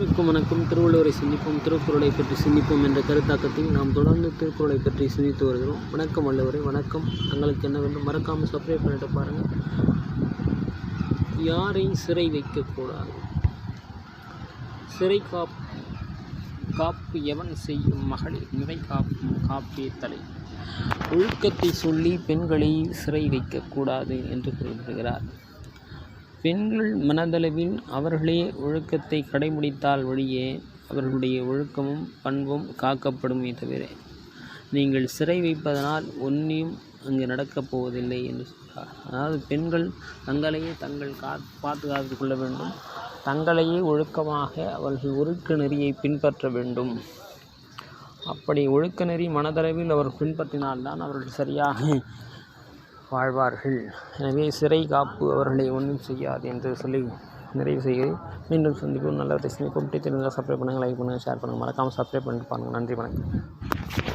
அனைவருக்கும் வணக்கம். திருவள்ளுவரை சிந்திப்போம் திருக்குறளை பற்றி சிந்திப்போம் என்ற கருத்தாக்கத்தில் நாம் தொடர்ந்து திருக்குறளை பற்றி சிந்தித்து வருகிறோம். வணக்கம் வல்லவரை வணக்கம். தங்களுக்கு என்ன வேண்டும்? மறக்காமல் சப்ஸ்கிரைப் பண்ணிட்டு பாருங்கள் யாரையும் சிறை வைக்கக்கூடாது சிறை காப் காப்பு எவன் செய்யும் மகளிர்? நிறை காப்பும் காப்பே தலை. ஒழுக்கத்தை சொல்லி பெண்களை சிறை வைக்கக்கூடாது என்று குறிப்பிடுகிறார். பெண்கள் மனதளவில் அவர்களே ஒழுக்கத்தை கடைபிடித்தால் வழியே அவர்களுடைய ஒழுக்கமும் பண்பும் காக்கப்படுமே தவிர நீங்கள் சிறை வைப்பதனால் ஒன்றையும் அங்கு நடக்கப் போவதில்லை என்று சொல்கிறார் அதாவது பெண்கள் தங்களையே தங்கள் கா பாதுகாத்து கொள்ள வேண்டும். தங்களையே ஒழுக்கமாக அவர்கள் ஒழுக்க நெறியை பின்பற்ற வேண்டும். அப்படி ஒழுக்க நெறி மனதளவில் அவர் பின்பற்றினால்தான் அவர்கள் சரியாக வாழ்வார்கள். எனவே சிறை காப்பு அவர்களை ஒன்றும் செய்யாது என்று சொல்லி நிறைவு செய்கிறேன். மீண்டும் சந்திப்போம். நல்ல ரசிப்போம் தெரிஞ்சால் சப்ஸ்கிரைப் பண்ணுங்கள் லைக் பண்ணுங்கள் ஷேர் பண்ணுங்கள். மறக்காமல் சப்ஸ்கிரைப் பண்ணிட்டு பாருங்கள். நன்றி வணக்கம்.